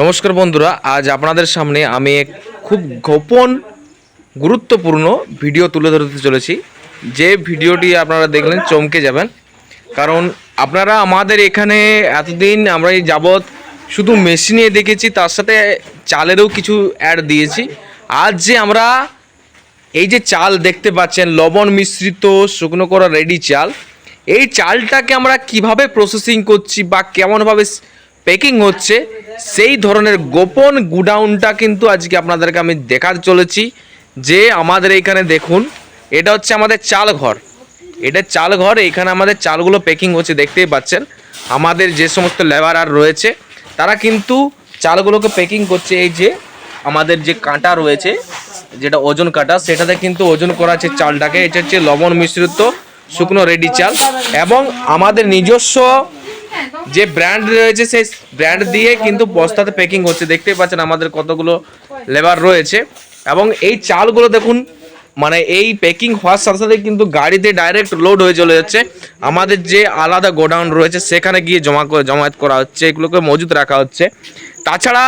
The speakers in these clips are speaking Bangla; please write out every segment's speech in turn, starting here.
নমস্কার বন্ধুরা, আজ আপনাদের সামনে আমি এক খুব গোপন, গুরুত্বপূর্ণ ভিডিও তুলে ধরতে চলেছি। যে ভিডিওটি আপনারা দেখলেন চমকে যাবেন। কারণ আপনারা আমাদের এখানে এতদিন আমরা এই যাবৎ শুধু মেশিনে দেখেছি, তার সাথে চালেরও কিছু অ্যাড দিয়েছি। আজ যে আমরা এই যে চাল দেখতে পাচ্ছেন, লবণ মিশ্রিত, শুকনো করা রেডি চাল, এই চালটাকে আমরা কীভাবে প্রসেসিং করছি বা কেমনভাবে প্যাকিং হচ্ছে, সেই ধরনের গোপন গুডাউনটা কিন্তু আজকে আপনাদেরকে আমি দেখাতে চলেছি। যে আমাদের এইখানে দেখুন, এটা হচ্ছে আমাদের চাল ঘর এটা চাল ঘর এখানে আমাদের চালগুলো প্যাকিং হচ্ছে, দেখতেই পাচ্ছেন। আমাদের যে সমস্ত লেবার আর রয়েছে, তারা কিন্তু চালগুলোকে প্যাকিং করছে, এই যে আমাদের যে কাঁটা রয়েছে, যেটা ওজন কাটা, সেটাতে কিন্তু ওজন করা আছে চালটাকে। এটা হচ্ছে লবণ মিশ্রিত, শুকনো রেডি চাল। এবং আমাদের নিজস্ব যে ব্র্যান্ড রয়েছে, সেই ব্র্যান্ড দিয়ে কিন্তু বস্তাতে প্যাকিং হচ্ছে। দেখতেই পাচ্ছেন আমাদের কতগুলো লেবার রয়েছে। এবং এই চালগুলো দেখুন মানে এই প্যাকিং হওয়ার সাথে সাথে কিন্তু গাড়িতে ডাইরেক্ট লোড হয়ে চলে যাচ্ছে। আমাদের যে আলাদা গোডাউন রয়েছে, সেখানে গিয়ে জমা করে, জমায়েত করা হচ্ছে, এগুলোকে মজুত রাখা হচ্ছে। তাছাড়া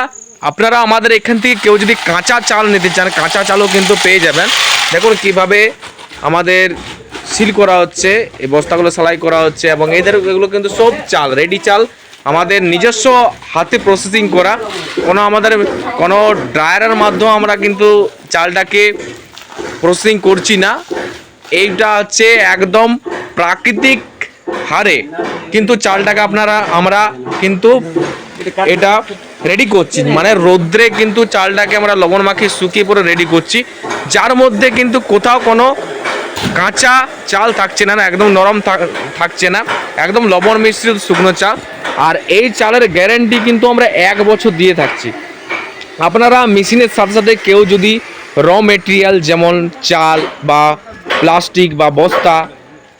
আপনারা আমাদের এখান থেকে কেউ যদি কাঁচা চাল নিতে চান, কাঁচা চালও কিন্তু পেয়ে যাবেন। দেখুন কীভাবে আমাদের সিল করা হচ্ছে, এই বস্তাগুলো সেলাই করা হচ্ছে এবং এদের এগুলো কিন্তু সব চাল রেডি চাল। আমাদের নিজস্ব হাতে প্রসেসিং করা। কোনো আমাদের কোনো ড্রায়ারের মাধ্যমে আমরা কিন্তু চালটাকে প্রসেসিং করছি না। এইটা হচ্ছে একদম প্রাকৃতিক হারে। কিন্তু চালটাকে আপনারা, আমরা কিন্তু এটা রেডি করছি। মানে রোদ্রে কিন্তু চালটাকে আমরা লবণ মাখিয়ে শুকিয়ে পরে রেডি করছি। যার মধ্যে কিন্তু কোথাও কোনো কাঁচা চাল থাকছে না একদম নরম থাক- থাকছে না, একদম লবণ মিশ্রিত শুকনো চাল। আর এই চালের গ্যারেন্টি কিন্তু আমরা এক বছর দিয়ে থাকছি। আপনারা মেশিনের সাথে সাথে কেউ যদি র মেটেরিয়াল যেমন চাল বা প্লাস্টিক বা বস্তা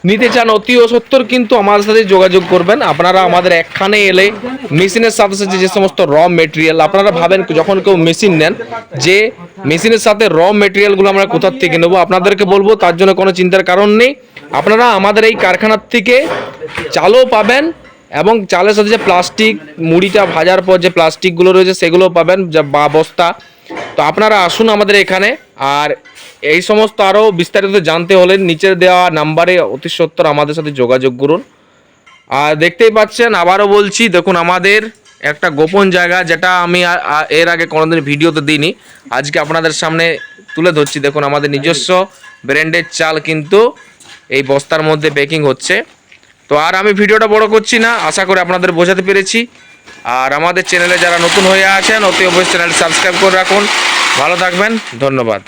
নিতে চান অতি সত্তর কিন্তু আমাদের সাথে যোগাযোগ করবেন। আপনারা আমাদের একখানে এলে মেশিনের সাথে সাথে যে সমস্ত র মেটেরিয়াল আপনারা ভাবেন যখন কেউ মেশিন নেন, যে মেশিনের সাথে র মেটেরিয়ালগুলো আমরা কোথার থেকে নেব? আপনাদেরকে বলব, তার জন্য কোনো চিন্তার কারণ নেই। আপনারা আমাদের এই কারখানার থেকে চালও পাবেন এবং চালের সাথে যে প্লাস্টিক মুড়িটা ভাজার পর যে প্লাস্টিকগুলো রয়েছে সেগুলো পাবেন, যা বা বস্তা। তো আপনারা আসুন আমাদের এখানে, আর এই সমস্ত আরও বিস্তারিত জানতে হলে নিচে দেওয়া নাম্বারে অতি সত্তর আমাদের সাথে যোগাযোগ করুন। আর দেখতেই পাচ্ছেন, আবারও বলছি, দেখুন আমাদের একটা গোপন জায়গা যেটা আমি এর আগে কোনোদিন ভিডিওতে দিইনি। আজকে আপনাদের সামনে তুলে ধরছি, দেখুন আমাদের নিজস্ব ব্র্যান্ডের চাল কিন্তু এই বস্তার মধ্যে প্যাকিং হচ্ছে। তো আর আমি ভিডিওটা বড় করছি না, আশা করি আপনাদের বোঝাতে পেরেছি। আর আমাদের চ্যানেলে যারা নতুন হয়ে আছেন, অতি অবশ্যই চ্যানেল সাবস্ক্রাইব করে রাখুন। ভালো থাকবেন, ধন্যবাদ।